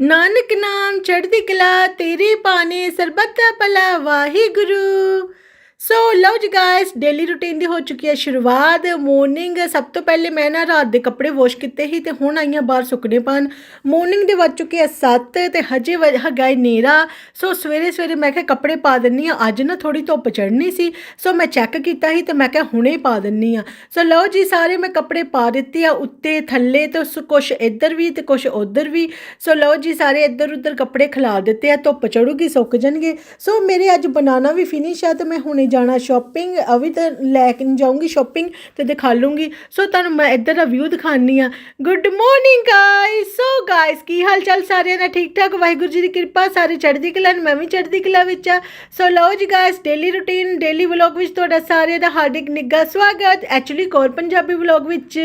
ਨਾਨਕ ਨਾਮ ਚੜ੍ਹਦੀ ਕਲਾ ਤੇਰੇ ਬਾਣੇ ਸਰਬੱਤ ਦਾ ਭਲਾ ਵਾਹਿਗੁਰੂ। ਸੋ ਲਓ ਜੀ ਗਾਇਸ ਡੇਲੀ ਰੁਟੀਨ ਦੀ ਹੋ ਚੁੱਕੀ ਹੈ ਸ਼ੁਰੂਆਤ। ਮਾਰਨਿੰਗ ਸਭ ਤੋਂ ਪਹਿਲੇ ਮੈਂ ਨਾ ਰਾਤ ਦੇ ਕੱਪੜੇ ਵਾਸ਼ ਕੀਤੇ ਸੀ ਤੇ ਹੁਣ ਆਈਆਂ ਬਾਹਰ ਸੁੱਕਣੇ ਪਾਣ ਮਾਰਨਿੰਗ ਦੇ ਵੱਜ ਚੁੱਕੇ ਆ 7 ਤੇ ਹਜੇ ਵ- ਨੇਰਾ ਸੋ ਸਵੇਰੇ ਸਵੇਰੇ ਮੈਂ ਕਿਹਾ ਕੱਪੜੇ ਪਾ ਦਿੰਨੀ ਆ। ਅੱਜ ਨਾ ਥੋੜੀ ਧੁੱਪ ਚੜ੍ਹਨੀ ਸੀ। ਸੋ ਮੈਂ ਚੈੱਕ ਕੀਤਾ ਸੀ ਤੇ ਮੈਂ ਕਿਹਾ ਹੁਣੇ ਪਾ ਦਿੰਨੀ ਆ। ਸੋ ਲਓ ਜੀ ਸਾਰੇ ਮੈਂ ਕੱਪੜੇ ਪਾ ਦਿੱਤੇ ਆ ਉੱਤੇ, ਥੱਲੇ ਤੇ ਸ- ਕੁਛ ਇੱਧਰ ਵੀ ਤੇ ਕੁਛ ਉੱਧਰ ਵੀ। ਸੋ ਲਓ ਜੀ ਸਾਰੇ ਇੱਧਰ ਉੱਧਰ ਕੱਪੜੇ ਖਿਲਾ ਦਿੱਤੇ ਆ। ਧੁੱਪ ਚੜੂਗੀ ਸੁੱਕ ਜਾਣਗੇ। ਸੋ ਮੇਰੇ ਅੱਜ ਬਨਾਨਾ ਵੀ ਫਿਨਿਸ਼ ਆ ਤੇ ਮੈਂ ਹੁਣੇ ਜਾਣਾ ਸ਼ਾਪਿੰਗ ਅਭੀ ਤਾਂ ਲੈ ਕੇ ਜਾਊਂਗੀ ਸ਼ਾਪਿੰਗ ਤੇ ਦਿਖਾ ਲੂੰਗੀ ਸੋ ਤੁਹਾਨੂੰ ਮੈਂ ਇੱਧਰ ਦਾ ਵਿਊ ਦਿਖਾਣੀ ਆ good morning guys so guys ਕੀ ਹਾਲ ਚਾਲ ਸਾਰਿਆਂ ਦਾ? ਠੀਕ ਠਾਕ ਵਾਹਿਗੁਰੂ ਜੀ ਦੀ ਕਿਰਪਾ ਸਾਰੇ ਚੜ੍ਹਦੀ ਕਲਾ ਨੇ, ਮੈਂ ਵੀ ਚੜ੍ਹਦੀ ਕਲਾ ਵਿੱਚ ਆ ਸੋ ਲਓ ਜੀ guys daily routine daily vlog ਵਿੱਚ ਤੁਹਾਡਾ ਸਾਰਿਆਂ ਦਾ ਹਾਰਦਿਕ ਨਿੱਘਾ ਸਵਾਗਤ। ਐਕਚੁਅਲੀ ਕੋਰ ਪੰਜਾਬੀ ਵਲੌਗ ਵਿੱਚ।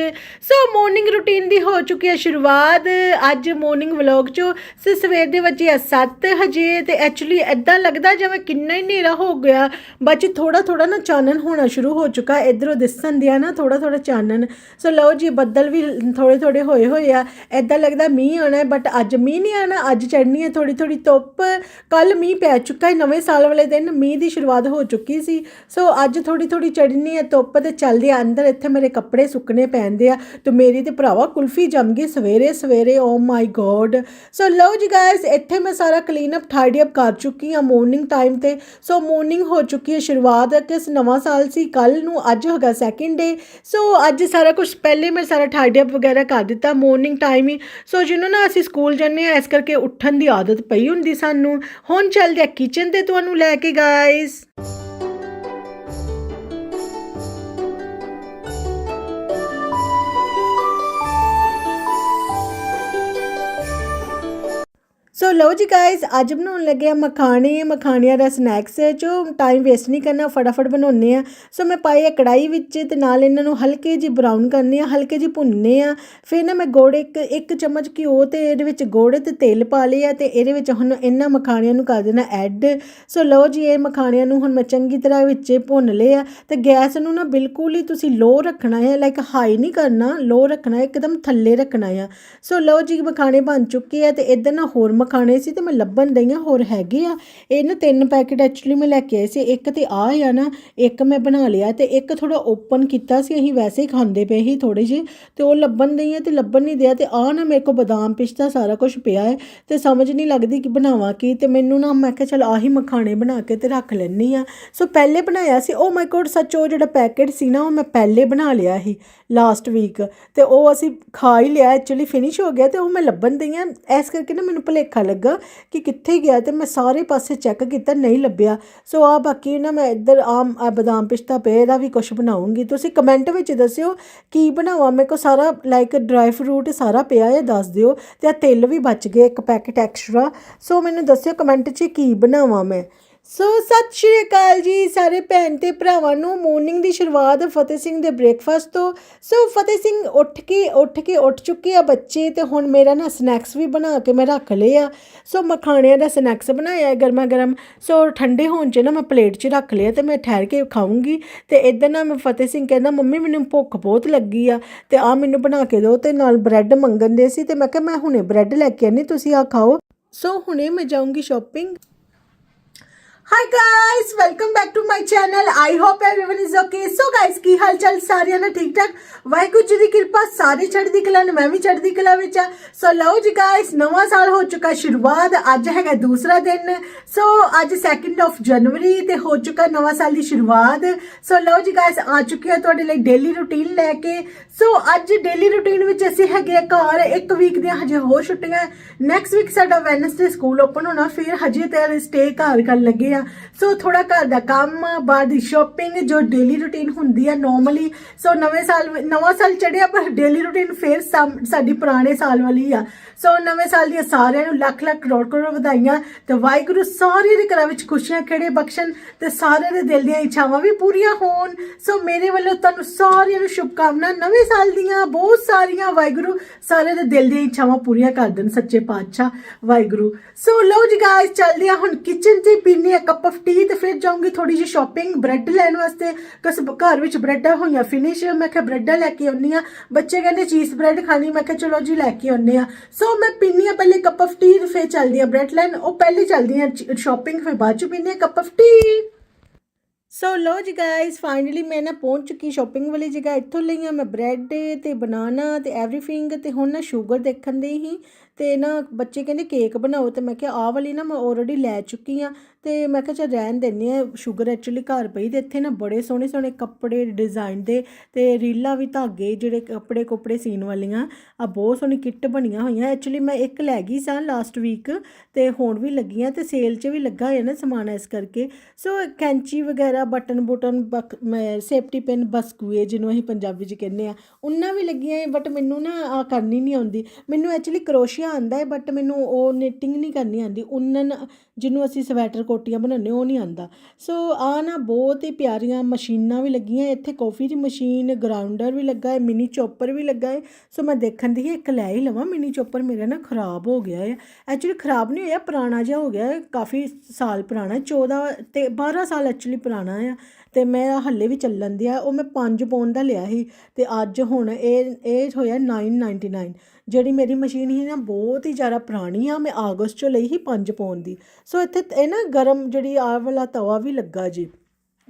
ਸੋ ਮਾਰਨਿੰਗ ਰੁਟੀਨ ਦੀ ਹੋ ਚੁੱਕੀ ਹੈ ਸ਼ੁਰੂਆਤ। ਅੱਜ ਮਾਰਨਿੰਗ ਵਲੌਗ ਚੋਂ ਸਵੇਰ ਦੇ ਵਜੇ ਆ 7 ਹਜੇ ਤੇ ਐਕਚੁਅਲੀ ਐਦਾਂ ਲੱਗਦਾ ਜਿਵੇਂ ਕਿੰਨਾ ਹੀ ਹਨੇਰਾ ਹੋ ਗਿਆ। ਬਚ ਥੋੜਾ ਥੋੜਾ ਨਾ ਚਾਨਣ ਹੋਣਾ ਸ਼ੁਰੂ ਹੋ ਚੁੱਕਾ ਹੈ। ਇਧਰੋਂ ਦਿਸਣ ਦਿਆ ਨਾ ਥੋੜਾ ਥੋੜਾ ਚਾਨਣ। ਸੋ ਲਓ ਜੀ, ਬੱਦਲ ਵੀ ਥੋੜੇ ਥੋੜੇ ਹੋਏ ਹੋਏ ਆ। ਐਦਾਂ ਲੱਗਦਾ ਮੀਂਹ ਆਣਾ ਹੈ ਬਟ ਅੱਜ ਮੀਂਹ ਨਹੀਂ ਆਣਾ ਅੱਜ ਚੜਨੀ ਹੈ ਥੋੜੀ ਥੋੜੀ ਧੁੱਪ। ਕੱਲ ਮੀਂਹ ਪੈ ਚੁੱਕਾ ਹੈ। ਨਵੇਂ ਸਾਲ ਵਾਲੇ ਦਿਨ ਮੀਂਹ ਦੀ ਸ਼ੁਰੂਆਤ ਹੋ ਚੁੱਕੀ ਸੀ। ਸੋ ਅੱਜ ਥੋੜੀ ਥੋੜੀ ਚੜਨੀ ਹੈ, ਧੁੱਪ ਤੇ ਚੱਲਦੀ ਆ। ਅੰਦਰ ਇੱਥੇ ਮੇਰੇ ਕੱਪੜੇ ਸੁੱਕਣੇ ਪੈਂਦੇ ਆ ਤੇ ਮੇਰੀ ਤੇ ਭਰਾਵਾ ਕੁਲਫੀ ਜੰਮ ਗਈ ਸਵੇਰੇ ਸਵੇਰੇ ਓ ਮਾਈ ਗੋਡ ਸੋ ਲਓ ਜੀ ਗਾਇਸ ਇੱਥੇ ਮੈਂ ਸਾਰਾ ਕਲੀਨ ਅਪ ਟਾਈਡੀ ਅਪ ਕਰ ਚੁੱਕੀ ਆ ਮਾਰਨਿੰਗ ਟਾਈਮ ਤੇ। ਸੋ ਮਾਰਨਿੰਗ ਹੋ ਚੁੱਕੀ ਹੈ ਸ਼ੁਰੂ ਸ਼ੁਰੂਆਤ ਕਿਸ ਨਵਾਂ ਸਾਲ ਸੀ ਕੱਲ ਨੂੰ ਅੱਜ ਹੈਗਾ ਸੈਕਿੰਡ ਡੇ ਸੋ ਅੱਜ ਸਾਰਾ ਕੁਝ ਪਹਿਲੇ ਮੈਂ ਸਾਰਾ ਟਾਈਡੀ ਅਪ ਵਗੈਰਾ ਕਰ ਦਿੱਤਾ ਮਾਰਨਿੰਗ ਟਾਈਮ ਹੀ। ਸੋ ਜਿਹਨੂੰ ਨਾ ਅਸੀਂ ਸਕੂਲ ਜਾਂਦੇ ਆ ਇਸ ਕਰਕੇ ਉੱਠਣ ਦੀ ਆਦਤ ਪਈ ਹੁੰਦੀ ਸਾਨੂੰ। ਹੁਣ ਚੱਲਦੇ ਆ ਕਿਚਨ ਤੇ ਤੁਹਾਨੂੰ ਲੈ ਕੇ ਗਾਇਸ ਸੋ ਲਓ ਜੀ ਗਾਇਸ ਅੱਜ ਬਣਾਉਣ ਲੱਗੇ ਆ ਮਖਾਣੇ। ਮਖਾਣਿਆਂ ਦਾ ਸਨੈਕਸ ਹੈ ਜੋ ਟਾਈਮ ਵੇਸਟ ਨਹੀਂ ਕਰਨਾ, ਫਟਾਫਟ ਬਣਾਉਣੇ ਆ ਸੋ ਮੈਂ ਪਾਏ ਆ ਕੜਾਈ ਵਿੱਚ ਤੇ ਨਾਲ ਇਹਨਾਂ ਨੂੰ ਹਲਕੇ ਜਿਹੀ ਬਰਾਊਨ ਕਰਨੇ ਆ ਹਲਕੇ ਜਿਹੀ ਭੁੰਨਨੇ ਆ ਫਿਰ ਨਾ ਮੈਂ ਗੁੜ ਇੱਕ ਇੱਕ ਚਮਚ ਘਿਓ ਤੇ ਇਹਦੇ ਵਿੱਚ ਗੁੜ ਤੇ ਤੇਲ ਪਾ ਲਿਆ ਤੇ ਇਹਦੇ ਵਿੱਚ ਹੁਣ ਇਹਨਾਂ ਮਖਾਣਿਆਂ ਨੂੰ ਕਰ ਦੇਣਾ ਐਡ ਸੋ ਲਓ ਜੀ, ਇਹ ਮਖਾਣਿਆਂ ਨੂੰ ਹੁਣ ਮੈਂ ਚੰਗੀ ਤਰ੍ਹਾਂ ਵਿੱਚ ਭੁੰਨ ਲਿਆ। ਤੇ ਗੈਸ ਨੂੰ ਨਾ ਬਿਲਕੁਲ ਹੀ ਤੁਸੀਂ ਲੋ ਰੱਖਣਾ ਹੈ ਲਾਈਕ ਹਾਈ ਨਹੀਂ ਕਰਨਾ। ਲੋ ਰੱਖਣਾ, ਇੱਕਦਮ ਥੱਲੇ ਰੱਖਣਾ ਆ। ਸੋ ਲਓ ਜੀ, ਮਖਾਣੇ ਬਣ ਚੁੱਕੇ ਆ ਤੇ ਇੱਧਰ ਨਾ ਹੋਰ ਮਖਾਣੇ ਸੀ ਤੇ ਮੈਂ ਲੱਭਣ ਦਈ ਆ ਹੋਰ ਹੈਗੇ ਆ। ਇਹ ਨਾ ਤਿੰਨ ਪੈਕੇਟ ਐਕਚੁਅਲੀ ਮੈਂ ਲੈ ਕੇ ਆਈ ਸੀ, ਇੱਕ ਤੇ ਆ ਆ ਨਾ, ਇੱਕ ਮੈਂ ਬਣਾ ਲਿਆ ਤੇ ਇੱਕ ਥੋੜਾ ਓਪਨ ਕੀਤਾ ਸੀ, ਅਸੀਂ ਵੈਸੇ ਹੀ ਖਾਂਦੇ ਪਏ ਸੀ ਥੋੜੇ ਜਿਹੇ ਤੇ ਉਹ ਲੱਭਣ ਦਈ ਆ ਤੇ ਲੱਭਣ ਨਹੀਂ ਦਿਆ ਤੇ ਆ ਨਾ ਮੇਰੇ ਕੋ ਬਦਾਮ ਪਿਸਤਾ ਸਾਰਾ ਕੁਝ ਪਿਆ ਹੈ ਤੇ ਸਮਝ ਨਹੀਂ ਲੱਗਦੀ ਕਿ ਬਣਾਵਾਂ ਕੀ ਤੇ ਮੈਨੂੰ ਨਾ ਮੈਂ ਕਿਹਾ ਚਲ ਆਹੀ ਮਖਾਣੇ ਬਣਾ ਕੇ ਤੇ ਰੱਖ ਲੈਣੀ ਆ ਸੋ ਪਹਿਲੇ ਬਣਾਇਆ ਸੀ ਓ ਮਾਈ ਗੋਡ ਸੱਚ ਉਹ ਜਿਹੜਾ ਪੈਕੇਟ ਸੀ ਨਾ, ਉਹ ਮੈਂ ਪਹਿਲੇ ਬਣਾ ਲਿਆ ਸੀ ਲਾਸਟ ਵੀਕ ਤੇ ਉਹ ਅਸੀਂ ਖਾ ਹੀ ਲਿਆ ਐਕਚੁਅਲੀ ਫਿਨਿਸ਼ ਹੋ ਗਿਆ ਤੇ ਉਹ ਮੈਂ ਲੱਭਣ ਦਈ ਆ ਇਸ ਕਰਕੇ ਨਾ ਮੈਨੂੰ ਭਲੇਖ ਲੱਗਾ ਕਿ ਕਿੱਥੇ ਗਿਆ ਤੇ ਮੈਂ ਸਾਰੇ ਪਾਸੇ ਚੈੱਕ ਕੀਤਾ, ਨਹੀਂ ਲੱਭਿਆ। ਸੋ ਆ ਬਾਕੀ ਨਾ ਮੈਂ ਇੱਧਰ ਆਮ, ਆਹ ਬਦਾਮ ਪਿਸਤਾ ਪਏ ਇਹਦਾ ਵੀ ਕੁਝ ਬਣਾਉਂਗੀ। ਤੁਸੀਂ ਕਮੈਂਟ ਵਿੱਚ ਦੱਸਿਓ ਕੀ ਬਣਾਵਾਂ, ਮੇਰੇ ਕੋ ਸਾਰਾ ਲਾਈਕ ਡਰਾਈ ਫਰੂਟ ਸਾਰਾ ਪਿਆ ਹੈ, ਦੱਸ ਦਿਓ। ਤੇ ਆ ਤਿਲ ਵੀ ਬਚ ਗਏ, ਇੱਕ ਪੈਕੇਟ ਐਕਸਟਰਾ ਸੋ ਮੈਨੂੰ ਦੱਸਿਓ ਕਮੈਂਟ 'ਚ ਕੀ ਬਣਾਵਾਂ ਮੈਂ। ਸੋ ਸਤਿ ਸ਼੍ਰੀ ਅਕਾਲ ਜੀ ਸਾਰੇ ਭੈਣ ਤੇ ਭਰਾਵਾਂ ਨੂੰ। ਮਾਰਨਿੰਗ ਦੀ ਸ਼ੁਰੂਆਤ ਫਤਿਹ ਸਿੰਘ ਦੇ ਬ੍ਰੇਕਫਾਸਟ ਤੋਂ। ਸੋ ਫਤਿਹ ਸਿੰਘ ਉੱਠ ਕੇ ਉੱਠ ਕੇ, ਉੱਠ ਚੁੱਕੇ ਆ ਬੱਚੇ ਤੇ ਹੁਣ ਮੇਰਾ ਨਾ ਸਨੈਕਸ ਵੀ ਬਣਾ ਕੇ ਮੈਂ ਰੱਖ ਲਏ ਆ। ਸੋ ਮਖਾਣਿਆਂ ਦਾ ਸਨੈਕਸ ਬਣਾਇਆ ਹੈ ਗਰਮਾ ਗਰਮ। ਸੋ ਠੰਡੇ ਹੋਣ 'ਚ ਨਾ ਮੈਂ ਪਲੇਟ 'ਚ ਰੱਖ ਲਿਆ ਤੇ ਮੈਂ ਠਹਿਰ ਕੇ ਖਾਊਂਗੀ। ਤੇ ਇਦਾਂ ਨਾ ਮੈਂ ਫਤਿਹ ਸਿੰਘ ਕਹਿੰਦਾ, ਮੰਮੀ, ਮੈਨੂੰ ਭੁੱਖ ਬਹੁਤ ਲੱਗੀ ਆ ਤੇ ਆ ਮੈਨੂੰ ਬਣਾ ਕੇ ਦਿਓ ਤੇ ਨਾਲ ਬ੍ਰੈਡ ਮੰਗਣ ਦੇ ਸੀ ਤੇ ਮੈਂ ਕਿਹਾ, ਮੈਂ ਹੁਣੇ ਬ੍ਰੈਡ ਲੈ ਕੇ ਆਨੀ ਤੁਸੀਂ ਆ ਖਾਓ। ਸੋ ਹੁਣੇ ਮੈਂ ਜਾਊਂਗੀ shopping hi guys welcome back to my channel I hope everyone is okay so guys ਕੀ ਹਾਲ ਚਾਲ ਸਾਰਿਆਂ ਦਾ ਠੀਕ ਠਾਕ ਵਾਹਿਗੁਰੂ ਜੀ ਦੀ ਕਿਰਪਾ ਸਾਰੇ ਚੜ੍ਹਦੀ ਕਲਾ ਨੇ ਮੈਂ ਵੀ ਚੜ੍ਹਦੀ ਕਲਾ ਵਿੱਚ ਆ ਸੋ ਲਓ ਜੀ ਗਾਇਸ ਨਵਾਂ ਸਾਲ ਹੋ ਚੁੱਕਾ ਸ਼ੁਰੂਆਤ ਅੱਜ ਹੈਗਾ ਦੂਸਰਾ ਦਿਨ ਸੋ ਅੱਜ 2nd ਆਫ ਜਨਵਰੀ ਤੇ ਹੋ ਚੁੱਕਾ ਨਵਾਂ ਸਾਲ ਦੀ ਸ਼ੁਰੂਆਤ ਸੋ ਲਓ ਜੀ ਗਾਇਸ ਆ ਚੁੱਕੀ ਆ ਤੁਹਾਡੇ ਲਈ ਡੇਲੀ ਰੁਟੀਨ ਲੈ ਕੇ ਸੋ ਅੱਜ ਡੇਲੀ ਰੁਟੀਨ ਵਿੱਚ ਅਸੀਂ ਹੈਗੇ ਆ ਘਰ, ਇੱਕ ਵੀਕ ਦੀਆਂ ਹਜੇ ਹੋਰ ਛੁੱਟੀਆਂ ਨੈਕਸਟ ਵੀਕ ਸਾਡਾ ਵੈਨਸਡੇ ਸਕੂਲ ਓਪਨ ਹੋਣਾ, ਫਿਰ ਹਜੇ ਤੇ ਸਟੇ ਘਰ ਕਰਨ ਲੱਗੇ ਆ ਸੋ ਥੋੜਾ ਘਰ ਦਾ ਕੰਮ, ਬਾਹਰ ਦੀ ਸ਼ਾਪਿੰਗ ਜੋ ਡੇਲੀ ਰੁਟੀਨ ਹੁੰਦੀ ਆ ਨਾਰਮਲੀ ਸੋ ਨਵੇਂ ਸਾਲ, ਨਵਾਂ ਸਾਲ ਚੜਿਆ ਪਰ ਡੇਲੀ ਰੁਟੀਨ ਫਿਰ ਸਾਮ- ਸਾਡੀ ਪੁਰਾਣੇ ਸਾਲ ਵਾਲੀ ਆ। ਸੋ ਨਵੇਂ ਸਾਲ ਦੀਆਂ ਸਾਰਿਆਂ ਨੂੰ ਲੱਖ ਲੱਖ ਕਰੋੜ ਕਰੋੜ ਵਧਾਈਆਂ। ਤੇ ਵਾਹਿਗੁਰੂ ਸਾਰੇ ਦੇ ਘਰਾਂ ਵਿੱਚ ਖੁਸ਼ੀਆਂ ਖੇੜੇ ਬਖਸ਼ਣ ਤੇ ਸਾਰਿਆਂ ਦੇ ਦਿਲ ਦੀਆਂ ਇੱਛਾਵਾਂ ਵੀ ਪੂਰੀਆਂ ਹੋਣ। ਸੋ ਮੇਰੇ ਵੱਲੋਂ ਤੁਹਾਨੂੰ ਸਾਰਿਆਂ ਨੂੰ ਸ਼ੁਭਕਾਮਨਾ, ਨਵੇਂ ਨਵੇਂ ਸਾਲ ਦੀਆਂ, ਬਹੁਤ ਸਾਰੀਆਂ ਵਾਹਿਗੁਰੂ ਸਾਰੇ ਦੇ ਦਿਲ ਦੀਆਂ ਇੱਛਾਵਾਂ ਪੂਰੀਆਂ ਕਰ ਦੇਣ ਸੱਚੇ ਪਾਤਸ਼ਾਹ ਵਾਹਿਗੁਰੂ। ਸੋ ਲਓ ਜੀ ਗਾਇਸ ਚੱਲਦੇ ਆ ਹੁਣ ਕਿਚਨ ਤੇ ਪੀਨੇ ਆ ਕੱਪ ਆਫ ਟੀ ਤੇ ਫਿਰ ਜਾਊਂਗੀ ਥੋੜੀ ਜਿਹੀ ਸ਼ਾਪਿੰਗ ਬ੍ਰੈਡ ਲੈਣ ਵਾਸਤੇ। ਕਸ ਘਰ ਵਿੱਚ ਬ੍ਰੈਡਾਂ ਹੋਈਆਂ ਫਿਨਿਸ਼ ਮੈਂ ਕਿਹਾ ਬ੍ਰੈਡਾਂ ਲੈ ਕੇ ਆਉਣੀ ਆ ਬੱਚੇ ਕਹਿੰਦੇ ਚੀਜ਼ ਬ੍ਰੈਡ ਖਾਣੀ, ਮੈਂ ਕਿਹਾ ਚਲੋ ਜੀ ਲੈ ਕੇ ਆਉਣੇ ਆ ਸੋ ਮੈਂ ਪੀਨੀ ਆ ਪਹਿਲੇ ਕੱਪ ਆਫ ਟੀ ਫਿਰ ਚੱਲਦੀ ਆ ਬ੍ਰੈਡ ਲੈਣ। ਉਹ ਪਹਿਲੇ ਚੱਲਦੀ ਆ ਸ਼ਾਪਿੰਗ ਫਿਰ ਬਾਅਦ ਚ ਪੀਨੇ ਆ ਕੱਪ ਆਫ ਟੀ ਸੋ ਲੋ ਜੀ ਗਾਇਸ ਫਾਈਨਲੀ ਮੈਂ ਨਾ ਪਹੁੰਚ ਚੁੱਕੀ ਸ਼ਾਪਿੰਗ ਵਾਲੀ ਜਗ੍ਹਾ, ਇੱਥੋਂ ਲਈਆਂ ਮੈਂ ਬ੍ਰੈਡ ਤੇ ਬਨਾਨਾ ਤੇ ਐਵਰੀਥਿੰਗ ਤੇ ਹੁਣ ਨਾ ਸ਼ੂਗਰ ਦੇਖਣ ਦੇ ਹੀ ਤੇ ਨਾ ਬੱਚੇ ਕਹਿੰਦੇ ਕੇਕ ਬਣਾਓ ਤੇ ਮੈਂ ਕਿਹਾ ਆਹ ਵਾਲੀ ਨਾ ਮੈਂ ਆਲਰੇਡੀ ਲੈ ਚੁੱਕੀ ਆ ਤੇ ਮੈਂ ਕਿਹਾ ਚੱਲ ਰਹਿਣ ਦਿੰਨੀ ਆ ਸ਼ੂਗਰ ਐਕਚੁਅਲੀ ਘਰ ਪਈ ਤੇ ਇੱਥੇ ਨਾ ਬੜੇ ਸੋਹਣੇ ਸੋਹਣੇ ਕੱਪੜੇ ਡਿਜ਼ਾਈਨ ਦੇ ਤੇ ਰੀਲਾਂ ਵੀ ਧਾਗੇ ਜਿਹੜੇ ਕੱਪੜੇ ਕੁਪੜੇ ਸੀਨ ਵਾਲੀਆਂ ਆ ਬਹੁਤ ਸੋਹਣੀ ਕਿੱਟ ਬਣੀਆਂ ਹੋਈਆਂ ਐਕਚੁਅਲੀ ਮੈਂ ਇੱਕ ਲੈ ਗਈ ਸਾਂ ਲਾਸਟ ਵੀਕ ਤੇ ਹੁਣ ਵੀ ਲੱਗੀਆਂ ਤੇ ਸੇਲ 'ਚ ਵੀ ਲੱਗਾ ਹੋਇਆ ਨਾ ਸਮਾਨ ਇਸ ਕਰਕੇ। ਸੋ ਕੈਂਚੀ ਵਗੈਰਾ, ਬਟਨ ਬੁਟਨ ਸੇਫਟੀ ਪਿਨ ਬਸਕੂਏ ਜਿਹਨੂੰ ਅਸੀਂ ਪੰਜਾਬੀ 'ਚ ਕਹਿੰਦੇ ਆ ਉਹਨਾਂ ਵੀ ਲੱਗੀਆਂ ਬਟ ਮੈਨੂੰ ਨਾ ਆ ਕਰਨੀ ਨਹੀਂ ਆਉਂਦੀ। ਮੈਨੂੰ ਐਕਚੁਅਲੀ ਕਰੋਸ਼ੀਆ ਆਂਦਾ ਹੈ ਬਟ ਮੈਨੂੰ ਉਹ ਨਿਟਿੰਗ ਨਹੀਂ ਕਰਨੀ ਆਉਂਦੀ ਉਨਨ ਜਿਹਨੂੰ ਅਸੀਂ ਸਵੈਟਰ ਕੋਟੀਆਂ ਬਣਾਉਂਦੇ ਉਹ ਨਹੀਂ ਆਂਦਾ। ਸੋ ਆ ਨਾ ਬਹੁਤ ਹੀ ਪਿਆਰੀਆਂ ਮਸ਼ੀਨਾਂ ਵੀ ਲੱਗੀਆਂ ਇੱਥੇ ਕਾਫੀ ਦੀ ਮਸ਼ੀਨ ਗਰਾਊਂਡਰ ਵੀ ਲੱਗਾ ਹੈ ਮਿਨੀ ਚੋਪਰ ਵੀ ਲੱਗਾ ਹੈ ਸੋ ਮੈਂ ਦੇਖਣ ਦੀ ਸੀ ਇੱਕ ਲੈ ਹੀ ਲਵਾਂ। ਮਿਨੀ ਚੋਪਰ ਮੇਰਾ ਨਾ ਖਰਾਬ ਹੋ ਗਿਆ ਹੈ ਐਕਚੁਅਲੀ ਖਰਾਬ ਨਹੀਂ ਹੋਇਆ, ਪੁਰਾਣਾ ਜਿਹਾ ਹੋ ਗਿਆ ਹੈ ਕਾਫੀ ਸਾਲ ਪੁਰਾਣਾ 14 ਤੇ 12 ਸਾਲ ਐਕਚੁਅਲੀ ਪੁਰਾਣਾ ਆ। ਤੇ ਮੈਂ ਹੱਲੇ ਵੀ ਚੱਲਣ ਦਿਆ। ਉਹ ਮੈਂ 5 ਪੌਂਡ ਦਾ ਲਿਆ ਸੀ। ਤੇ ਅੱਜ ਹੁਣ ਇਹ ਇਹ ਹੋਇਆ 999 ਜਿਹੜੀ ਮੇਰੀ ਮਸ਼ੀਨ ਸੀ ਨਾ, ਬਹੁਤ ਹੀ ਜ਼ਿਆਦਾ ਪੁਰਾਣੀ ਆ, ਮੈਂ ਆਗਸਟ ਚੋਂ ਲਈ ਹੀ 5 ਪੌਂਡ ਦੀ। ਸੋ ਇੱਥੇ ਇਹ ਨਾ ਗਰਮ ਜਿਹੜੀ ਆਹ ਵਾਲਾ ਤਵਾ ਵੀ ਲੱਗਾ ਜੀ।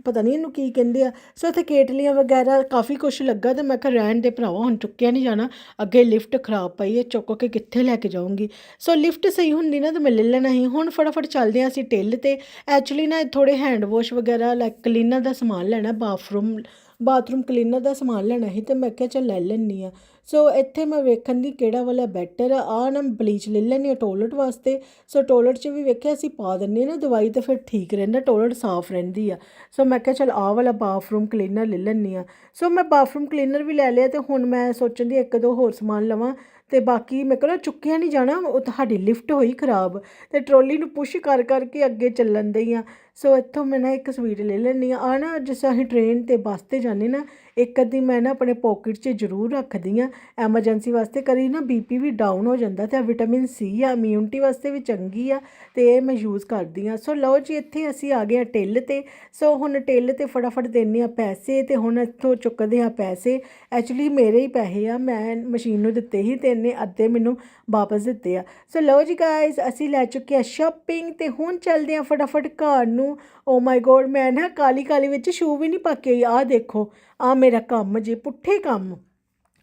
ਪਤਾ ਨਹੀਂ ਇਹਨੂੰ ਕੀ ਕਹਿੰਦੇ ਆ। ਸੋ ਇੱਥੇ ਕੇਟਲੀਆਂ ਵਗੈਰਾ ਕਾਫੀ ਕੁਝ ਲੱਗਾ ਤੇ ਮੈਂ ਕਿਹਾ ਰਹਿਣ ਦੇ ਭਰਾਵਾ, ਹੁਣ ਚੁੱਕਿਆ ਨਹੀਂ ਜਾਣਾ। ਅੱਗੇ ਲਿਫਟ ਖਰਾਬ ਪਈ ਹੈ ਚੁੱਕ ਕੇ ਕਿੱਥੇ ਲੈ ਕੇ ਜਾਊਂਗੀ? ਸੋ ਲਿਫਟ ਸਹੀ ਹੁੰਦੀ ਨਾ, ਤਾਂ ਮੈਂ ਲੈ ਲੈਣਾ ਸੀ। ਹੁਣ ਫਟਾਫਟ ਚੱਲਦੇ ਹਾਂ ਅਸੀਂ ਟਿੱਲ ਤੇ। ਐਕਚੁਅਲੀ ਨਾ ਥੋੜੇ ਹੈਂਡ ਵਾਸ਼ ਵਗੈਰਾ ਲਾਈਕ ਕਲੀਨਰ ਦਾ ਸਮਾਨ ਲੈਣਾ ਬਾਥਰੂਮ ਬਾਥਰੂਮ ਕਲੀਨਰ ਦਾ ਸਮਾਨ ਲੈਣਾ ਸੀ ਤੇ ਮੈਂ ਕਿਹਾ ਚੱਲ ਲੈ ਲੈਣੀ ਆ। ਸੋ ਇੱਥੇ ਮੈਂ ਵੇਖਣ ਦੀ ਕਿਹੜਾ ਵਾਲਾ ਬੈਟਰ ਆ। ਆ ਨਾ ਬਲੀਚ ਲੈ ਲੈਣੀ ਆ ਟੋਇਲਟ ਵਾਸਤੇ। ਸੋ ਟੋਇਲਟ 'ਚ ਵੀ ਵੇਖਿਆ, ਅਸੀਂ ਪਾ ਦਿੰਨੇ ਨਾ ਦਵਾਈ ਤਾਂ ਫਿਰ ਠੀਕ ਰਹਿੰਦਾ ਟੋਇਲਟ ਸਾਫ਼ ਰਹਿੰਦੀ ਆ। ਸੋ ਮੈਂ ਕਿਹਾ ਚੱਲ ਆਹ ਵਾਲਾ ਬਾਥਰੂਮ ਕਲੀਨਰ ਲੈ ਲੈਣੀ ਆ ਸੋ ਮੈਂ ਬਾਥਰੂਮ ਕਲੀਨਰ ਵੀ ਲੈ ਲਿਆ ਤੇ ਹੁਣ ਮੈਂ ਸੋਚਣ ਦੀ ਇੱਕ ਦੋ ਹੋਰ ਸਮਾਨ ਲਵਾਂ। ਤੇ ਬਾਕੀ ਮੈਂ ਕਹਿੰਦਾ ਚੁੱਕਿਆ ਨਹੀਂ ਜਾਣਾ, ਉਹ ਤੁਹਾਡੀ ਲਿਫਟ ਹੋਈ ਖਰਾਬ। ਤੇ ਟਰੋਲੀ ਨੂੰ ਪੁਸ਼ ਕਰ ਕਰਕੇ ਅੱਗੇ ਚੱਲਣ ਦਈ ਆ ਸੋ ਇੱਥੋਂ ਮੈਂ ਨਾ ਇੱਕ ਸਵੀਟ ਲੈ ਲੈਣੀ ਆ ਆ ਨਾ, ਜਿਸ ਅਸੀਂ ਟ੍ਰੇਨ ਤੇ ਬੱਸ ਤੇ ਜਾਂਦੇ ਨਾ, ਇੱਕ ਅੱਧੀ ਮੈਂ ਨਾ ਆਪਣੇ ਪਾਕਟ 'ਚ ਜ਼ਰੂਰ ਰੱਖਦੀ ਆ ਐਮਰਜੈਂਸੀ ਵਾਸਤੇ ਕਰੀ ਨਾ ਬੀਪੀ ਵੀ ਡਾਊਨ ਹੋ ਜਾਂਦਾ ਤੇ ਵਿਟਾਮਿਨ ਸੀ ਆ ਇਮਿਊਨਿਟੀ ਵਾਸਤੇ ਵੀ ਚੰਗੀ ਆ ਤੇ ਇਹ ਮੈਂ ਯੂਜ਼ ਕਰਦੀ ਆ ਸੋ ਲਓ ਜੀ, ਇੱਥੇ ਅਸੀਂ ਆ ਗਏ ਆ ਟਿੱਲ ਤੇ। ਸੋ ਹੁਣ ਟਿੱਲ ਤੇ ਫਟਾਫਟ ਦੇਣੇ ਆ ਪੈਸੇ ਤੇ ਹੁਣ ਇੱਥੋਂ ਚੁੱਕਦੇ ਆ ਪੈਸੇ। ਐਕਚੁਅਲੀ ਮੇਰੇ ਹੀ ਪੈਸੇ ਆ। ਮੈਂ ਮਸ਼ੀਨ ਨੂੰ ਦਿੱਤੇ ਸੀ ਤੇ ਇਹਨੇ ਅੱਧੇ ਮੈਨੂੰ ਵਾਪਸ ਦਿੱਤੇ ਆ। ਸੋ ਲਓ ਜੀ ਗਾਇਸ ਅਸੀਂ ਲੈ ਚੁੱਕੇ ਆ ਸ਼ਾਪਿੰਗ ਤੇ ਹੁਣ ਚੱਲਦੇ ਆ ਫਟਾਫਟ ਘਰ ਨੂੰ। ਓ ਮਾਈ ਗੋਡ ਮੈਂ ਨਾ ਕਾਲੀ ਕਾਲੀ ਵਿੱਚ ਸ਼ੂ ਵੀ ਨਹੀਂ ਪਾ ਕੇ ਆਈ। ਆ ਦੇਖੋ ਆ ਮੇਰਾ ਕੰਮ ਜੇ ਪੁੱਠੇ ਕੰਮ।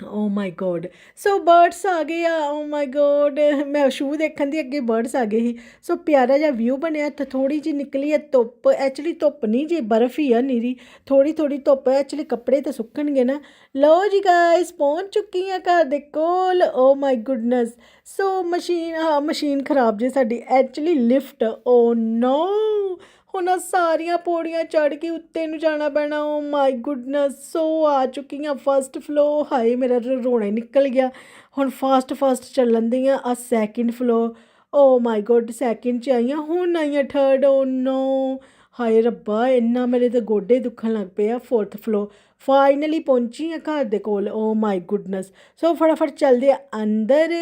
ਓ ਮਾਈ ਗੋਡ ਸੋ ਬਰਡਸ ਆ ਗਏ ਆ। ਓ ਮਾਈ ਗੋਡ ਮੈਂ ਸ਼ੂ ਦੇਖਣ ਦੀ ਅੱਗੇ ਬਰਡਸ ਆ ਗਏ ਸੀ। ਸੋ ਪਿਆਰਾ ਜਿਹਾ ਵਿਊ ਬਣਿਆ ਤੇ ਥੋੜੀ ਜਿਹੀ ਨਿਕਲੀ ਹੈ ਧੁੱਪ। ਐਕਚੁਅਲੀ ਧੁੱਪ ਨਹੀਂ ਜੇ, ਬਰਫ਼ ਹੀ ਆ ਨੀਰੀ। ਥੋੜੀ ਥੋੜੀ ਧੁੱਪ ਐਕਚੁਅਲੀ ਕੱਪੜੇ ਤਾਂ ਸੁੱਕਣਗੇ ਨਾ। ਲਓ ਜੀ ਗਾਇਸ ਪਹੁੰਚ ਚੁੱਕੀ ਆ ਘਰ ਦੇ ਕੋਲ। Oh my goodness so machine ਹਾਂ ਮਸ਼ੀਨ ਖਰਾਬ ਜੇ ਸਾਡੀ। ਐਕਚੁਅਲੀ ਲਿਫਟ ਓ ਨੋ ਹੁਣ ਆਹ ਸਾਰੀਆਂ ਪੌੜੀਆਂ ਚੜ੍ਹ ਕੇ ਉੱਤੇ ਨੂੰ ਜਾਣਾ ਪੈਣਾ। ਓ ਮਾਈ ਗੁੱਡਨੈਸ ਸੋ ਆ ਚੁੱਕੀਆਂ ਫਸਟ ਫਲੋ ਹਾਏ, ਮੇਰਾ ਰ- ਰੋਣਾ ਹੀ ਨਿਕਲ ਗਿਆ। ਹੁਣ ਫਾਸਟ ਫਾਸਟ ਚੱਲਣ ਦੀਆਂ ਆ second flow oh my god second ਚ ਆਈਆਂ, ਹੁਣ ਆਈਆਂ ਥਰਡ ਓ ਨੋ ਹਾਏ ਰੱਬਾ, ਇੰਨਾ ਮੇਰੇ ਤੇ ਗੋਡੇ ਦੁਖਣ ਲੱਗ ਪਏ ਆ ਫੋਰਥ ਫਲੋ ਫਾਈਨਲੀ ਪਹੁੰਚੀ ਆ ਘਰ ਦੇ ਕੋਲ। ਓ ਮਾਈ ਗੁੱਡਨੈਸ ਸੋ ਫਟਾਫਟ ਚੱਲਦੇ ਆ ਅੰਦਰ।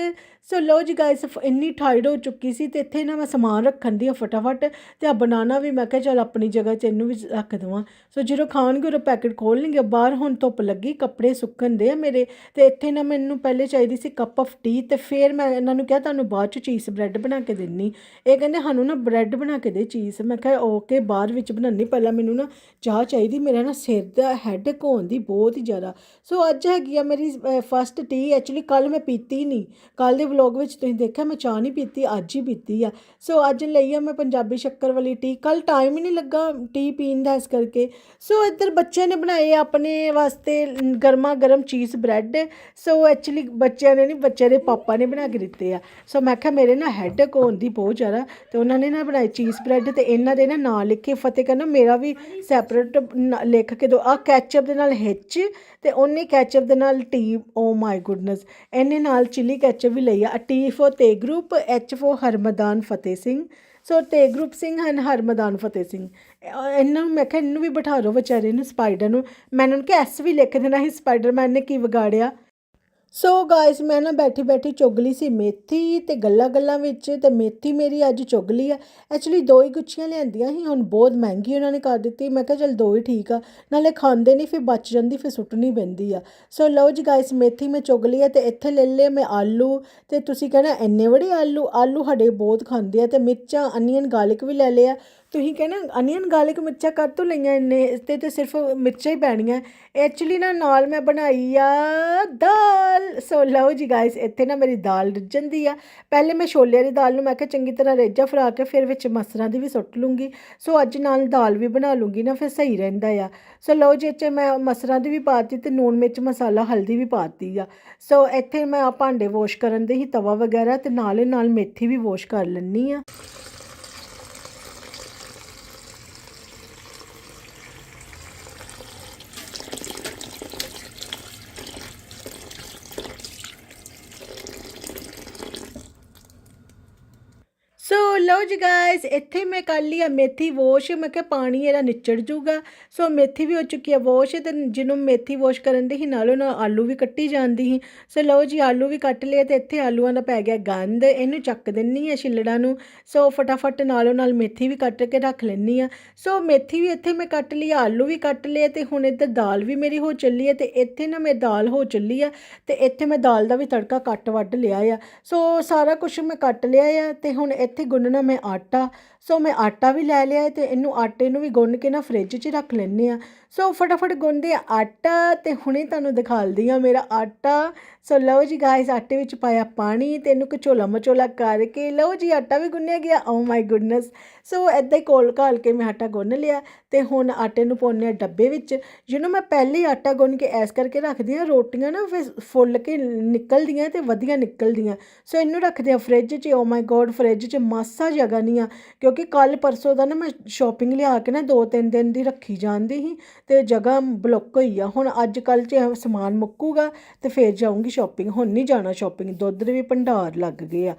ਸੋ ਲੋ ਜੀ ਗਾਇਸ ਇੰਨੀ ਟਾਇਰਡ ਹੋ ਚੁੱਕੀ ਸੀ ਤੇ ਇੱਥੇ ਨਾ ਮੈਂ ਸਮਾਨ ਰੱਖਣ ਦੀ ਆ ਫਟਾਫਟ ਤੇ ਆ ਬਨਾਨਾ ਵੀ ਮੈਂ ਕਿਹਾ ਚੱਲ ਆਪਣੀ ਜਗ੍ਹਾ 'ਚ ਇਹਨੂੰ ਵੀ ਰੱਖ ਦੇਵਾਂ। ਸੋ ਜਦੋਂ ਖਾਣਗੇ ਉਹ ਪੈਕੇਟ ਖੋਲ ਲੈਣਗੇ ਬਾਹਰ ਹੁਣ ਧੁੱਪ ਲੱਗੀ, ਕੱਪੜੇ ਸੁੱਕਣ ਦੇ ਆ ਮੇਰੇ ਤੇ ਇੱਥੇ ਨਾ ਮੈਨੂੰ ਪਹਿਲੇ ਚਾਹੀਦੀ ਸੀ ਕੱਪ ਆਫ ਟੀ ਤੇ ਫਿਰ ਮੈਂ ਇਹਨਾਂ ਨੂੰ ਕਿਹਾ ਤੁਹਾਨੂੰ ਬਾਅਦ 'ਚ ਚੀਜ਼ ਬ੍ਰੈਡ ਬਣਾ ਕੇ ਦੇਣੀ ਇਹ ਕਹਿੰਦੇ ਸਾਨੂੰ ਨਾ ਬ੍ਰੈਡ ਬਣਾ ਕੇ ਦੇ ਚੀਜ਼ ਮੈਂ ਕਿਹਾ ਓਕੇ ਬਾਅਦ ਵਿੱਚ ਬਣਾਉਣੀ ਪਹਿਲਾਂ ਮੈਨੂੰ ਨਾ ਚਾਹ ਚਾਹੀਦੀ। ਮੇਰਾ ਨਾ ਸਿਰ ਦਾ ਹੈਡ ਹੋਣ ਦੀ ਬਹੁਤ ਹੀ ਜ਼ਿਆਦਾ। ਸੋ ਅੱਜ ਹੈਗੀ ਆ ਮੇਰੀ ਫਸਟ ਟੀ ਐਕਚੁਅਲੀ ਕੱਲ ਮੈਂ ਪੀਤੀ ਨਹੀਂ। ਕੱਲ ਦੇ ਵਲੌਗ ਵਿੱਚ ਤੁਸੀਂ ਦੇਖਿਆ, ਮੈਂ ਚਾਹ ਨਹੀਂ ਪੀਤੀ, ਅੱਜ ਹੀ ਪੀਤੀ ਆ। ਸੋ ਅੱਜ ਲਈ ਆ ਮੈਂ ਪੰਜਾਬੀ ਸ਼ੱਕਰ ਵਾਲੀ ਟੀ ਕੱਲ ਟਾਈਮ ਹੀ ਨਹੀਂ ਲੱਗਾ ਟੀ ਪੀਣ ਦਾ ਇਸ ਕਰਕੇ। ਸੋ ਇੱਧਰ ਬੱਚਿਆਂ ਨੇ ਬਣਾਏ ਆਪਣੇ ਵਾਸਤੇ ਗਰਮਾ ਗਰਮ ਚੀਜ਼ ਬ੍ਰੈਡ ਸੋ ਐਕਚੁਅਲੀ ਬੱਚਿਆਂ ਨੇ ਨਹੀਂ ਬੱਚੇ ਦੇ ਪਾਪਾ ਨੇ ਬਣਾ ਕੇ ਦਿੱਤੇ ਆ। ਸੋ ਮੈਂ ਕਿਹਾ ਮੇਰੇ ਨਾ ਹੈਡ ਹੋਣ ਦੀ ਬਹੁਤ ਜ਼ਿਆਦਾ, ਤੇ ਉਹਨਾਂ ਨੇ ਨਾ ਬਣਾਈ ਚੀਜ਼ ਬ੍ਰੈਡ ਤੇ ਇਹਨਾਂ ਦੇ ਨਾ ਨਾਂ ਲਿਖੇ, ਫਤਿਹ ਕਰਨਾ, ਮੇਰਾ ਵੀ ਸੈਪਰੇਟ ਲਿਖ ਕੇ ਦੋ। ਆ ਕੈਚਅਪ ਦੇ ਨਾਲ ਹਿੱਚ ਤੇ ਉਹਨੇ ਕੈਚਅਪ ਦੇ ਨਾਲ ਟੀ ਓ ਮਾਈ ਗੁੱਡਨੈਸ ਇਹਨੇ ਨਾਲ ਚਿਲੀ ਕੈਚਅਪ ਵੀ ਲਈ ਆ। ਟੀ ਫੋਰ ਤੇ group H four ਹਰਮਦਾਨ Fateh Singh ਸੋ ਤੇ ਗਰੁੱਪ ਸਿੰਘ ਹਨ ਹਰਮਦਾਨ ਫਤਿਹ ਸਿੰਘ ਇਹਨਾਂ ਨੂੰ ਮੈਂ ਕਿਹਾ, ਇਹਨੂੰ ਵੀ ਬਿਠਾ ਲਓ ਵਿਚਾਰੇ ਨੂੰ ਸਪਾਈਡਰ ਨੂੰ। ਮੈਂ ਇਹਨਾਂ ਨੂੰ ਕਿਹਾ ਐਸ ਵੀ ਲਿਖ ਦੇਣਾ ਸੀ ਸਪਾਈਡਰਮੈਨ ਨੇ ਕੀ ਵਿਗਾੜਿਆ? ਸੋ ਗਾਇਸ ਮੈਂ ਨਾ ਬੈਠੀ ਬੈਠੀ ਚੁੱਗ ਲਈ ਸੀ ਮੇਥੀ ਤੇ ਗੱਲਾਂ ਗੱਲਾਂ ਵਿੱਚ ਤੇ ਮੇਥੀ ਮੇਰੀ ਅੱਜ ਚੁੱਗ ਲਈ ਆ। ਐਕਚੁਅਲੀ ਦੋ ਹੀ ਗੁੱਛੀਆਂ ਲਿਆਂਦੀਆਂ ਸੀ, ਹੁਣ ਬਹੁਤ ਮਹਿੰਗੀ ਉਹਨਾਂ ਨੇ ਕਰ ਦਿੱਤੀ। ਮੈਂ ਕਿਹਾ ਚਲ ਦੋ ਹੀ ਠੀਕ ਆ, ਨਾਲੇ ਖਾਂਦੇ ਨਹੀਂ, ਫਿਰ ਬਚ ਜਾਂਦੀ, ਫਿਰ ਸੁੱਟਣੀ ਪੈਂਦੀ ਆ। ਸੋ ਲਓ ਜੀ ਗਾਇਸ ਮੇਥੀ ਮੈਂ ਚੁੱਗ ਲਈ ਆ ਤੇ ਇੱਥੇ ਲੈ ਲਏ ਮੈਂ ਆਲੂ ਤੇ ਤੁਸੀਂ ਕਹਿਣਾ ਇੰਨੇ ਬੜੇ ਆਲੂ? ਆਲੂ ਸਾਡੇ ਬਹੁਤ ਖਾਂਦੇ ਆ ਤੇ ਮਿਰਚਾਂ, ਅਨੀਅਨ, ਗਾਰਲਿਕ ਵੀ ਲੈ ਲਿਆ ਤੁਸੀਂ ਕਹਿਣਾ ਅਨੀਅਨ ਗਾਰਲਿਕ ਮਿਰਚਾਂ ਕਦ ਤੋਂ ਲਈਆਂ ਇੰਨੇ, ਇਸ 'ਤੇ ਤੇ ਸਿਰਫ ਮਿਰਚਾਂ ਹੀ ਪੈਣੀਆਂ ਐਕਚੁਅਲੀ ਨਾ ਨਾਲ ਮੈਂ ਬਣਾਈ ਆ ਦਾਲ। ਸੋ ਲਓ ਜੀ ਗਾਇਸ ਇੱਥੇ ਨਾ ਮੇਰੀ ਦਾਲ ਰਿੱਝਣ ਦੀ ਆ। ਪਹਿਲੇ ਮੈਂ ਛੋਲਿਆਂ ਦੀ ਦਾਲ ਨੂੰ ਮੈਂ ਕਿਹਾ ਚੰਗੀ ਤਰ੍ਹਾਂ ਰੇਜਾ ਫਰਾ ਕੇ ਫਿਰ ਵਿੱਚ ਮਸਰਾਂ ਦੀ ਵੀ ਸੁੱਟ ਲੂੰਗੀ। ਸੋ ਅੱਜ ਨਾਲ ਦਾਲ ਵੀ ਬਣਾ ਲੂੰਗੀ ਨਾ, ਫਿਰ ਸਹੀ ਰਹਿੰਦਾ ਆ। ਸੋ ਲਓ ਜੀ, ਇੱਥੇ ਮੈਂ ਮਸਰਾਂ ਦੀ ਵੀ ਪਾਤੀ ਤੇ ਨੂਣ ਮਿਰਚ ਮਸਾਲਾ ਹਲਦੀ ਵੀ ਪਾਤੀ ਆ। ਸੋ ਇੱਥੇ ਮੈਂ ਆ ਭਾਂਡੇ ਵਾਸ਼ ਕਰਨ ਦੇ ਹੀ ਤਵਾ ਵਗੈਰਾ ਤੇ ਨਾਲੇ ਨਾਲ ਮੇਥੀ ਵੀ ਵਾਸ਼ ਕਰ ਲੈਣੀ ਆ ਸੋ ਲਓ ਜੀ ਗਾਇਸ ਇੱਥੇ ਮੈਂ ਕਰ ਲਈ ਆ ਮੇਥੀ ਵਾਸ਼ ਮੈਂ ਕਿਹਾ ਪਾਣੀ ਇਹਦਾ ਨਿਚੜ ਜੂਗਾ ਸੋ ਮੇਥੀ ਵੀ ਹੋ ਚੁੱਕੀ ਆ ਵਾਸ਼ ਤੇ ਜਿਹਨੂੰ ਮੇਥੀ ਵਾਸ਼ ਕਰਨ ਦੇ ਹੀ ਨਾਲੋਂ ਨਾਲ ਆਲੂ ਵੀ ਕੱਟੀ ਜਾਂਦੀ ਸੀ। ਸੋ ਲਓ ਜੀ, ਆਲੂ ਵੀ ਕੱਟ ਲਏ, ਤੇ ਇੱਥੇ ਆਲੂਆਂ ਦਾ ਪੈ ਗਿਆ ਗੰਦ ਇਹਨੂੰ ਚੱਕ ਦਿੰਨੀ ਆ ਛਿੱਲੜਾਂ ਨੂੰ। ਸੋ ਫਟਾਫਟ ਨਾਲੋਂ ਨਾਲ ਮੇਥੀ ਵੀ ਕੱਟ ਕੇ ਰੱਖ ਲੈਣੀ ਆ। ਸੋ ਮੇਥੀ ਵੀ ਇੱਥੇ ਮੈਂ ਕੱਟ ਲਈ, ਆਲੂ ਵੀ ਕੱਟ ਲਏ, ਤੇ ਹੁਣ ਇੱਧਰ ਦਾਲ ਵੀ ਮੇਰੀ ਹੋ ਚੱਲੀ ਹੈ ਤੇ ਇੱਥੇ ਨਾ ਮੈਂ ਦਾਲ ਹੋ ਚੱਲੀ ਆ, ਤੇ ਇੱਥੇ ਮੈਂ ਦਾਲ ਦਾ ਵੀ ਤੜਕਾ ਕੱਟ ਵੱਢ ਲਿਆ ਆ। ਸੋ ਸਾਰਾ ਕੁਝ ਮੈਂ ਕੱਟ ਲਿਆ ਆ, ਤੇ ਹੁਣ ਇੱਥੇ ਗੁੰਨਣਾ ਮੈਂ ਆਟਾ ਸੋ ਮੈਂ ਆਟਾ ਵੀ ਲੈ ਲਿਆ ਹੈ ਤੇ ਇਹਨੂੰ ਆਟੇ ਨੂੰ ਵੀ ਗੁੰਨ ਕੇ ਨਾ ਫ੍ਰਿਜ 'ਚ ਰੱਖ ਲੈਂਦੇ ਆ ਸੋ ਫਟਾਫਟ ਗੁੰਨਦੇ ਆ ਆਟਾ ਤੇ ਹੁਣੇ ਤੁਹਾਨੂੰ ਦਿਖਾਲਦੀ ਆ ਮੇਰਾ ਆਟਾ। ਸੋ ਲਓ ਜੀ ਗਾਇਸ ਆਟੇ ਵਿੱਚ ਪਾਇਆ ਪਾਣੀ ਤੇ ਇਹਨੂੰ ਕਚੋਲਾ ਮਚੋਲਾ ਕਰਕੇ ਲਓ ਜੀ, ਆਟਾ ਵੀ ਗੁੰਨਿਆ ਗਿਆ। ਓ ਮਾਈ ਗੁੱਡਨੈਸ ਸੋ ਐਦਾਂ ਹੀ ਕੋਲ ਘਾਲ ਕੇ ਮੈਂ ਆਟਾ ਗੁੰਨ ਲਿਆ ਤੇ ਹੁਣ ਆਟੇ ਨੂੰ ਪਾਉਂਦੇ ਆ ਡੱਬੇ ਵਿੱਚ। ਜਿਹਨੂੰ ਮੈਂ ਪਹਿਲੇ ਹੀ ਆਟਾ ਗੁੰਨ ਕੇ ਐਸ ਕਰਕੇ ਰੱਖਦੀ ਆ ਰੋਟੀਆਂ ਨਾ ਫਿਰ ਫੁੱਲ ਕੇ ਨਿਕਲਦੀਆਂ ਤੇ ਵਧੀਆ ਨਿਕਲਦੀਆਂ। ਸੋ ਇਹਨੂੰ ਰੱਖਦੇ ਆ ਫ੍ਰਿਜ 'ਚ। ਓ ਮਾਈ ਗੋਡ ਫ੍ਰਿਜ 'ਚ ਮਾਸਾ ਜਗ੍ਹਾ ਨਹੀਂ ਆ, ਕਿਉਂਕਿ ਕੱਲ ਪਰਸੋਂ ਦਾ ਨਾ ਮੈਂ ਸ਼ਾਪਿੰਗ ਲਿਆ ਕੇ ਨਾ ਦੋ ਤਿੰਨ ਦਿਨ ਦੀ ਰੱਖੀ ਜਾਂਦੀ ਸੀ ਤੇ ਜਗ੍ਹਾ ਬਲੁੱਕ ਹੋਈ ਆ। ਹੁਣ ਅੱਜ ਕੱਲ ਜੇ ਸਮਾਨ ਮੁੱਕੂਗਾ ਤੇ ਫੇਰ ਜਾਊਂਗੀ ਸ਼ਾਪਿੰਗ ਹੁਣ ਨਹੀਂ ਜਾਣਾ ਸ਼ਾਪਿੰਗ ਦੁੱਧ ਦੇ ਵੀ ਭੰਡਾਰ ਲੱਗ ਗਏ ਆ।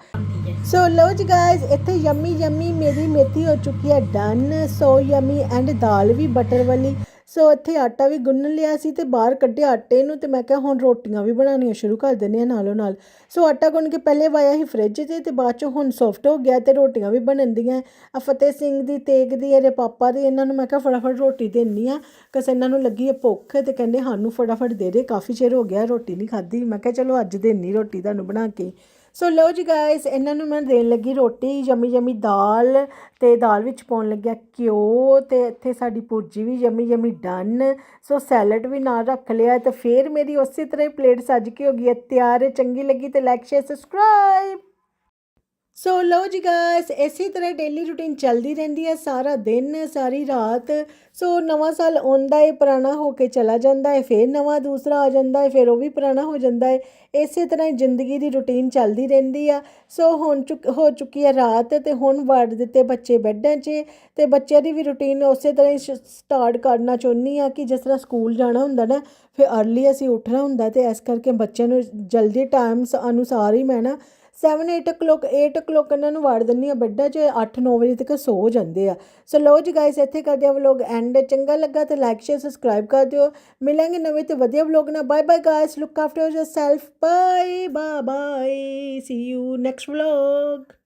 ਸੋ ਲਓ ਜੀ ਗਾਇਸ ਇੱਥੇ ਯਮੀ ਯਮੀ ਮੇਰੀ ਮੇਥੀ ਹੋ ਚੁੱਕੀ ਹੈ ਡਨ ਸੋ ਯਮੀ ਐਂਡ ਦਾਲ ਵੀ ਬਟਰ ਵਾਲੀ। ਸੋ ਇੱਥੇ ਆਟਾ ਵੀ ਗੁੰਨ ਲਿਆ ਸੀ ਤੇ ਬਾਹਰ ਕੱਢਿਆ ਆਟੇ ਨੂੰ ਤੇ ਮੈਂ ਕਿਹਾ, ਹੁਣ ਰੋਟੀਆਂ ਵੀ ਬਣਾਉਣੀਆਂ ਸ਼ੁਰੂ ਕਰ ਦਿੰਦੇ ਆ ਨਾਲੋਂ ਨਾਲ। ਸੋ ਆਟਾ ਗੁੰਨ ਕੇ ਪਹਿਲੇ ਵਾਇਆ ਸੀ ਫ੍ਰਿਜ 'ਤੇ ਤੇ ਬਾਅਦ 'ਚ ਹੁਣ ਸੌਫਟ ਹੋ ਗਿਆ ਤੇ ਰੋਟੀਆਂ ਵੀ ਬਣਨ ਦੀਆਂ। ਆ ਫਤਿਹ ਸਿੰਘ ਦੀ, ਤੇਗ ਦੀ, ਇਹਦੇ ਪਾਪਾ ਦੀ, ਇਹਨਾਂ ਨੂੰ ਮੈਂ ਕਿਹਾ, ਫਟਾਫਟ ਰੋਟੀ ਦੇਣੀ ਆ। ਕਸ ਇਹਨਾਂ ਨੂੰ ਲੱਗੀ ਹੈ ਭੁੱਖ ਤੇ ਕਹਿੰਦੇ, ਸਾਨੂੰ ਫਟਾਫਟ ਦੇ ਦੇ, ਕਾਫੀ ਚਿਰ ਹੋ ਗਿਆ ਰੋਟੀ ਨਹੀਂ ਖਾਧੀ। ਮੈਂ ਕਿਹਾ, ਚਲੋ ਅੱਜ ਦੇਣੀ ਰੋਟੀ ਤੁਹਾਨੂੰ ਬਣਾ ਕੇ। ਸੋ ਲਓ ਜੀ ਗਾਇਸ ਇਹਨਾਂ ਨੂੰ ਮੈਂ ਦੇਣ ਲੱਗੀ ਰੋਟੀ ਯਮੀ ਯਮੀ ਦਾਲ ਤੇ ਦਾਲ ਵਿੱਚ ਪਾਉਣ ਲੱਗਿਆ ਘਿਓ ਤੇ ਇੱਥੇ ਸਾਡੀ ਭੁਰਜੀ ਵੀ yummy yummy done. So salad ਵੀ ਨਾਲ ਰੱਖ ਲਿਆ ਤੇ ਫਿਰ ਮੇਰੀ ਉਸੇ ਤਰ੍ਹਾਂ ਹੀ ਪਲੇਟ ਸੱਜ ਕੇ ਹੋ ਗਈ ਹੈ। ਤਿਆਰ ਚੰਗੀ ਲੱਗੀ ਤੇ ਲਾਈਕ ਸ਼ੇਅਰ ਸਬਸਕ੍ਰਾਈਬ ਸੋ ਲਓ ਜੀ ਗਾਇਸ ਇਸੇ ਤਰ੍ਹਾਂ ਡੇਲੀ ਰੂਟੀਨ ਚੱਲਦੀ ਰਹਿੰਦੀ ਹੈ, ਸਾਰਾ ਦਿਨ, ਸਾਰੀ ਰਾਤ। ਸੋ ਨਵਾਂ ਸਾਲ ਆਉਂਦਾ ਹੈ ਪੁਰਾਣਾ ਹੋ ਕੇ ਚਲਾ ਜਾਂਦਾ ਹੈ ਫਿਰ ਨਵਾਂ ਦੂਸਰਾ ਆ ਜਾਂਦਾ ਹੈ ਫਿਰ ਉਹ ਵੀ ਪੁਰਾਣਾ ਹੋ ਜਾਂਦਾ ਹੈ ਇਸੇ ਤਰ੍ਹਾਂ ਹੀ ਜ਼ਿੰਦਗੀ ਦੀ ਰੂਟੀਨ ਚੱਲਦੀ ਰਹਿੰਦੀ ਆ। ਸੋ ਹੁਣ ਚੁੱਕ, ਹੋ ਚੁੱਕੀ ਹੈ ਰਾਤ ਤੇ ਹੁਣ ਵੜ ਦਿੱਤੇ ਬੱਚੇ ਬੈੱਡਾਂ 'ਚ। ਤੇ ਬੱਚਿਆਂ ਦੀ ਵੀ ਰੂਟੀਨ ਉਸੇ ਤਰ੍ਹਾਂ ਹੀ ਸਟਾਰਟ ਕਰਨਾ ਚਾਹੁੰਦੀ ਆ ਕਿ ਜਿਸ ਤਰ੍ਹਾਂ ਸਕੂਲ ਜਾਣਾ ਹੁੰਦਾ ਨਾ, ਫਿਰ ਅਰਲੀ ਅਸੀਂ ਉੱਠਣਾ ਹੁੰਦਾ ਤੇ ਇਸ ਕਰਕੇ ਬੱਚਿਆਂ ਨੂੰ ਜਲਦੀ ਟਾਈਮਸ ਅਨੁਸਾਰ ਹੀ ਮੈਂ ਨਾ 7 8 o'clock 8 ਕਲੋਕ ਇਹਨਾਂ ਨੂੰ ਵਾੜ ਦਿੰਦੀ ਆ ਬੈੱਡਾਂ 'ਚ 8 9 ਵਜੇ ਤੱਕ ਸੋ ਜਾਂਦੇ ਆ। ਸੋ ਲਓ ਜੀ ਗਾਇਸ ਇੱਥੇ ਕਰਦੇ ਆ ਵਲੋਗ ਐਂਡ ਚੰਗਾ ਲੱਗਾ ਤੇ ਲਾਈਕ ਸ਼ੇਅਰ ਸਬਸਕ੍ਰਾਈਬ ਕਰ ਦਿਓ। ਮਿਲਾਂਗੇ ਨਵੇਂ ਤੇ ਵਧੀਆ ਵਲੋਗ ਨਾਲ। Bye bye guys look after yourself bye bye bye see you next vlog